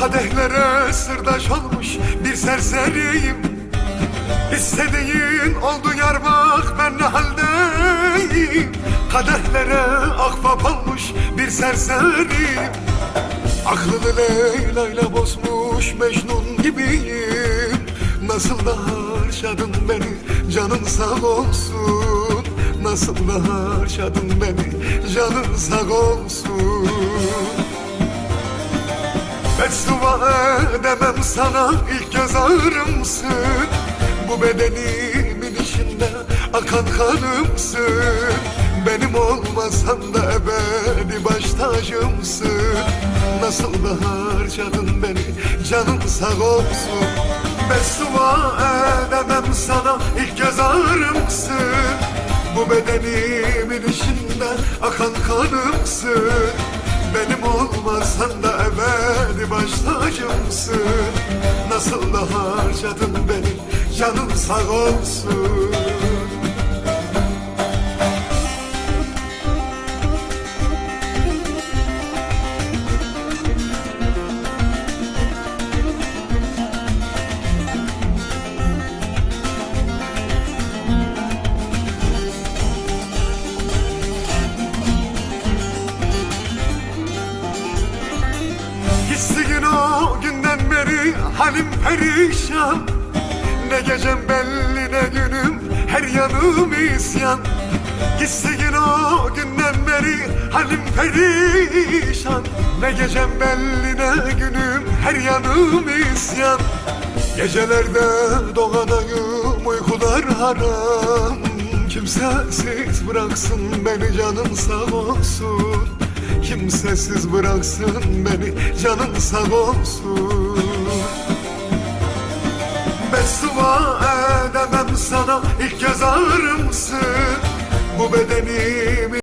Kadehlere sırdaş olmuş bir serseriyim. İstediğin oldu yar bak ben ne haldeyim? Kadehlere akbap olmuş bir serseriyim. Aklını Leyla'yla bozmuş Mecnun gibiyim. Nasıl da harcadın beni canın sağ olsun? Nasıl da harcadın beni canın sağ olsun Beddua edemem sana ilk göz ağrımsın. Bu bedenimin içinde akan kanımsın. Benim olmasan da ebedi baş tacımsın. Nasıl da harcadın beni canın sağ olsun. Beddua edemem sana ilk göz ağrımsın. Bu bedenimin içinde akan kanımsın benim olmasan da ebedi baş tacımsın Nasıl da harcadın beni canın sağ olsun halim perişan. Ne gecem belli ne günüm her yanım isyan. Gitsin o günden beri halim perişan. Ne gecem belli ne günüm her yanım isyan. Gecelerde doğanayım uykular haram. Kimsesiz bıraksın beni canım sağ olsun. Kimsesiz bıraksın beni canım sağ olsun Rüsva edemem sana ilk göz ağrımsın. Bu bedenimi